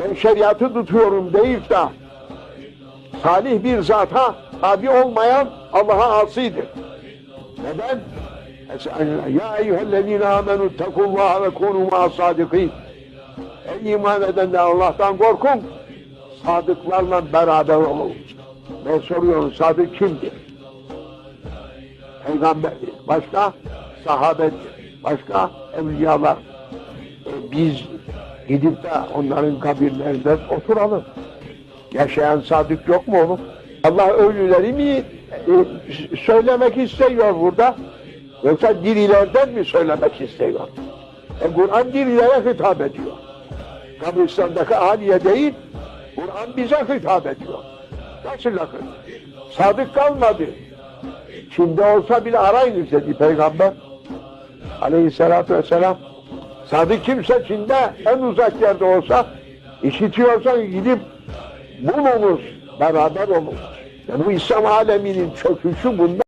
ben şeriatı tutuyorum deyip de salih bir zata tabi olmayan Allah'a asidir. Neden? Ya eyyühellezine amenu tekullaha ve kunu ma'a sadikin. Ey iman edenler Allah'tan korkun. Sadıklarla beraber olun. Ben soruyorum sadık kimdir? Peygamberdir. Başka? Sahabedir. Başka? Evliyalar. E, biz gidip de onların kabirlerinde oturalım. Yaşayan sadık yok mu oğlum? Allah ölüleri mi e, söylemek istiyor burada? Yoksa dirilerden mi söylemek istiyor? E, Kur'an dirilere hitap ediyor. Kabristan'daki ahaliye değil, Kur'an bize hitap ediyor. Nasıl lakın? Sadık kalmadı. Çin'de olsa bile arayınız dedi Peygamber. Aleyhisselatü vesselam. Sadık kimse Çin'de en uzak yerde olsa işitiyorsan gidip bulunuz, beraber olun. Yani bu İslam aleminin çöküşü bundan.